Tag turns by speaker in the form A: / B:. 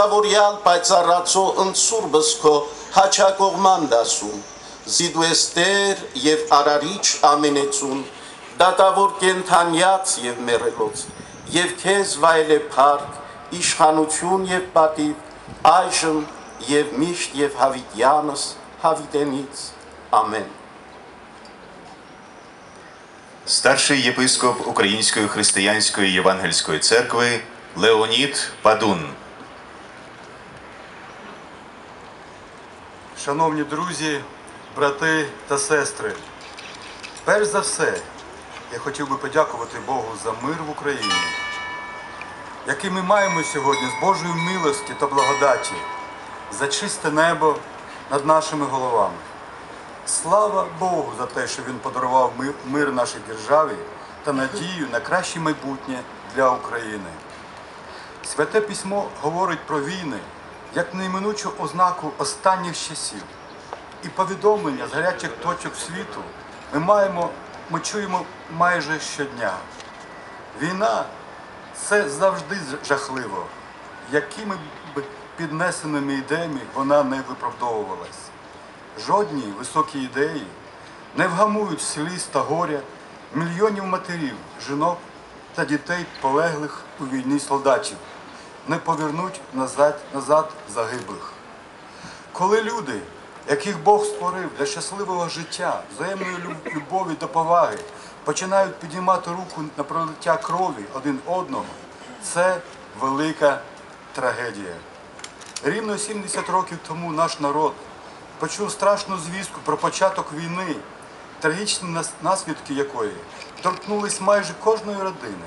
A: Տավորյալ պայծառացո ընցուրբս քո հաչակողման դասում, զիդու ես Տեր եւ արարիչ ամենեցուն, դատավոր կենթանյաց եւ մերելոց, եւ քեզ վայել է փառք, իշխանություն եւ պատիվ, այժմ եւ միշտ եւ հավիտյանս հավիտենից ամեն
B: Старший єпископ Української християнської євангельської церкви Леонід Падун.
C: Шановні друзі, брати та сестри, перш за все, я хотів би подякувати Богу за мир в Україні, який ми маємо сьогодні з Божої милості та благодаті, за чисте небо над нашими головами. Слава Богу за те, що Він подарував мир нашій державі та надію на краще майбутнє для України. Святе письмо говорить про війни як неминучу ознаку останніх часів. І повідомлення з гарячих точок світу ми маємо, ми чуємо майже щодня. Війна це завжди жахливо, якими б піднесеними ідеями вона не виправдовувалась. Жодні високі ідеї не вгамують сліз та горя мільйонів матерів, жінок та дітей, полеглих у війні солдатів, не повернуть назад, назад загиблих. Коли люди, яких Бог створив для щасливого життя, взаємної любові та поваги, починають підіймати руку на пролиття крові один одному, це велика трагедія. Рівно 70 років тому наш народ почув страшну звістку про початок війни, трагічні наслідки якої торкнулись майже кожної родини.